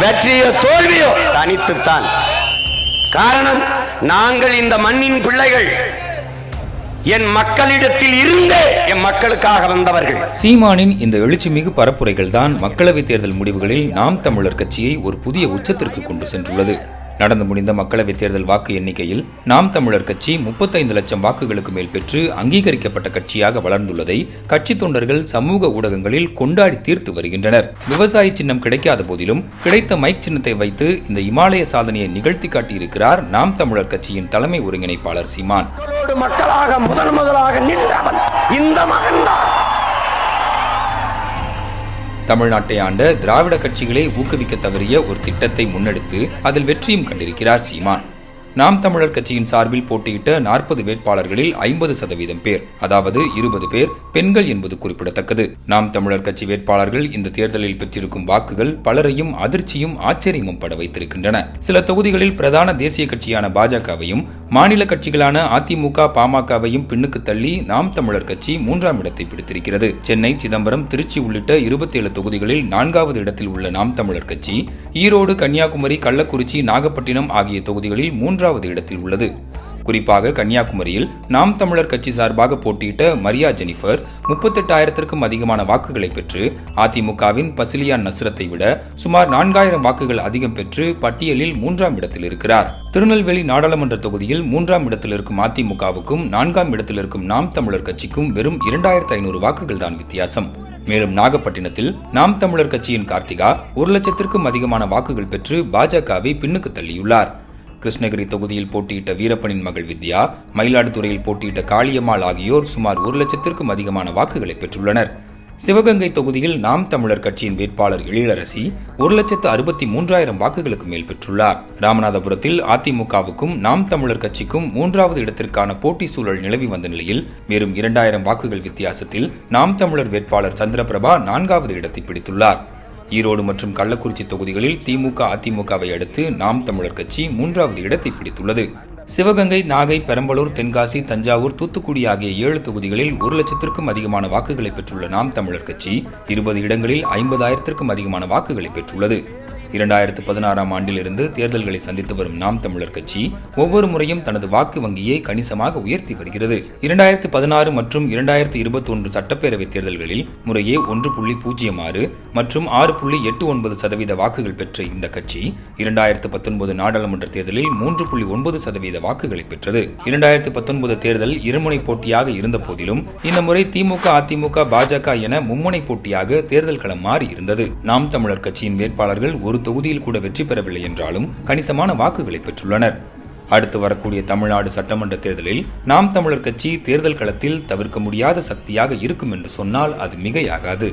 வெற்றியோ தோல்வியோ தனித்துத்தான். காரணம் நாங்கள் இந்த மண்ணின் பிள்ளைகள். என் மக்களிடத்தில் இருந்தே என் மக்களுக்காக வந்தவர்கள். சீமானின் இந்த எழுச்சிமிகு பரப்புரைகள் தான் மக்களவைத் தேர்தல் முடிவுகளில் நாம் தமிழர் கட்சியை ஒரு புதிய உச்சத்திற்கு கொண்டு சென்றுள்ளது. நடந்து முடிந்த மக்களவைத் தேர்தல் வாக்கு எண்ணிக்கையில் நாம் தமிழர் கட்சி முப்பத்தைந்து லட்சம் வாக்குகளுக்கு மேல் பெற்று அங்கீகரிக்கப்பட்ட கட்சியாக வளர்ந்துள்ளதை கட்சி தொண்டர்கள் சமூக ஊடகங்களில் கொண்டாடி தீர்த்து வருகின்றனர். விவசாய சின்னம் கிடைக்காத போதிலும் கிடைத்த மைக் சின்னத்தை வைத்து இந்த இமாலய சாதனையை நிகழ்த்தி காட்டியிருக்கிறார் நாம் தமிழர் கட்சியின் தலைமை ஒருங்கிணைப்பாளர் சீமான். மக்களாக முதல் முதலாக நின்றவன் இந்த மகன்தான். தமிழ்நாட்டை ஆண்ட திராவிட கட்சிகளை ஊக்குவிக்க தவறிய ஒரு திட்டத்தை முன்னெடுத்து அதில் வெற்றியும் கண்டிருக்கிறார் சீமான். நாம் தமிழர் கட்சியின் சார்பில் போட்டியிட்ட நாற்பது வேட்பாளர்களில் ஐம்பது சதவீதம் பேர் அதாவது இருபது பேர் பெண்கள் என்பது குறிப்பிடத்தக்கது. நாம் தமிழர் கட்சி வேட்பாளர்கள் இந்த தேர்தலில் பெற்றிருக்கும் வாக்குகள் பலரையும் அதிர்ச்சியும் ஆச்சரியமும் பட வைத்திருக்கின்றன. சில தொகுதிகளில் பிரதான தேசிய கட்சியான பாஜகவையும் மாநில கட்சிகளான அதிமுக பாமகவையும் பின்னுக்கு தள்ளி நாம் தமிழர் கட்சி மூன்றாம் இடத்தை பிடித்திருக்கிறது. சென்னை சிதம்பரம் திருச்சி உள்ளிட்ட இருபத்தி ஏழு தொகுதிகளில் நான்காவது இடத்தில் உள்ள நாம் தமிழர் கட்சி ஈரோடு கன்னியாகுமரி கள்ளக்குறிச்சி நாகப்பட்டினம் ஆகிய தொகுதிகளில் மூன்றாவது இடத்தில் உள்ளது. குறிப்பாக கன்னியாகுமரியில் நாம் தமிழர் கட்சி சார்பாக போட்டியிட்ட மரியா ஜெனிஃபர் முப்பத்தெட்டாயிரத்திற்கும் அதிகமான வாக்குகளை பெற்று அதிமுகவின் பசிலியான் நஸ்ரத்தை விட சுமார் நான்காயிரம் வாக்குகள் அதிகம் பெற்று பட்டியலில் மூன்றாம் இடத்தில் இருக்கிறார். திருநெல்வேலி நாடாளுமன்ற தொகுதியில் மூன்றாம் இடத்தில் இருக்கும் அதிமுகவுக்கும் நான்காம் இடத்தில் இருக்கும் நாம் தமிழர் கட்சிக்கும் வெறும் இரண்டாயிரத்து ஐநூறு வாக்குகள் தான் வித்தியாசம். மேலும் நாகப்பட்டினத்தில் நாம் தமிழர் கட்சியின் கார்த்திகா ஒரு லட்சத்திற்கும் அதிகமான வாக்குகள் பெற்று பாஜகவை பின்னுக்கு தள்ளியுள்ளார். கிருஷ்ணகிரி தொகுதியில் போட்டியிட்ட வீரப்பனின் மகள் வித்யா மயிலாடுதுறையில் போட்டியிட்ட காளியம்மாள் ஆகியோர் சுமார் ஒரு லட்சத்திற்கும் அதிகமான வாக்குகளை பெற்றுள்ளனர். சிவகங்கை தொகுதியில் நாம் தமிழர் கட்சியின் வேட்பாளர் எழிலரசி ஒரு லட்சத்து அறுபத்தி மூன்றாயிரம் வாக்குகளுக்கு மேல் பெற்றுள்ளார். ராமநாதபுரத்தில் அதிமுகவுக்கும் நாம் தமிழர் கட்சிக்கும் மூன்றாவது இடத்திற்கான போட்டி சூழல் நிலவி வந்த நிலையில் வெறும் இரண்டாயிரம் வாக்குகள் வித்தியாசத்தில் நாம் தமிழர் வேட்பாளர் சந்திரபிரபா நான்காவது இடத்தை பிடித்துள்ளார். ஈரோடு மற்றும் கள்ளக்குறிச்சி தொகுதிகளில் திமுக அதிமுகவை அடுத்து நாம் தமிழர் கட்சி மூன்றாவது இடத்தை பிடித்துள்ளது. சிவகங்கை நாகை பெரம்பலூர் தென்காசி தஞ்சாவூர் தூத்துக்குடி ஆகிய ஏழு தொகுதிகளில் ஒரு லட்சத்திற்கும் அதிகமான வாக்குகளை பெற்றுள்ள நாம் தமிழர் கட்சி இருபது இடங்களில் ஐம்பதாயிரத்திற்கும் அதிகமான வாக்குகளை பெற்றுள்ளது. இரண்டாயிரத்து பதினாறாம் ஆண்டிலிருந்து தேர்தல்களை சந்தித்து வரும் நாம் தமிழர் கட்சி ஒவ்வொரு முறையும் தனது வாக்கு வங்கியை கணிசமாக உயர்த்தி வருகிறது. இரண்டாயிரத்து பதினாறு மற்றும் இரண்டாயிரத்து இருபத்தி ஒன்று சட்டப்பேரவை தேர்தல்களில் முறையே ஒன்று புள்ளி பூஜ்ஜியம் ஆறு மற்றும் ஆறு புள்ளி எட்டு ஒன்பது சதவீத வாக்குகள் பெற்ற இந்த கட்சி இரண்டாயிரத்து பத்தொன்பது நாடாளுமன்ற தேர்தலில் மூன்று புள்ளி ஒன்பது சதவீத வாக்குகளை பெற்றது. இரண்டாயிரத்து பத்தொன்பது தேர்தல் இருமுனை போட்டியாக இருந்த போதிலும் இந்த முறை திமுக அதிமுக பாஜக என மும்முனை போட்டியாக தேர்தல் களம் மாறி இருந்தது நாம் தமிழர் கட்சியின் வேட்பாளர்கள் ஒரு தொகுதியில் கூட வெற்றி பெறவில்லை என்றாலும் கணிசமான வாக்குகளை பெற்றுள்ளனர். அடுத்து வரக்கூடிய தமிழ்நாடு சட்டமன்ற தேர்தலில் நாம் தமிழர் கட்சி தேர்தல் களத்தில் தவிர்க்க முடியாத சக்தியாக இருக்கும் என்று சொன்னால் அது மிகையாகாது.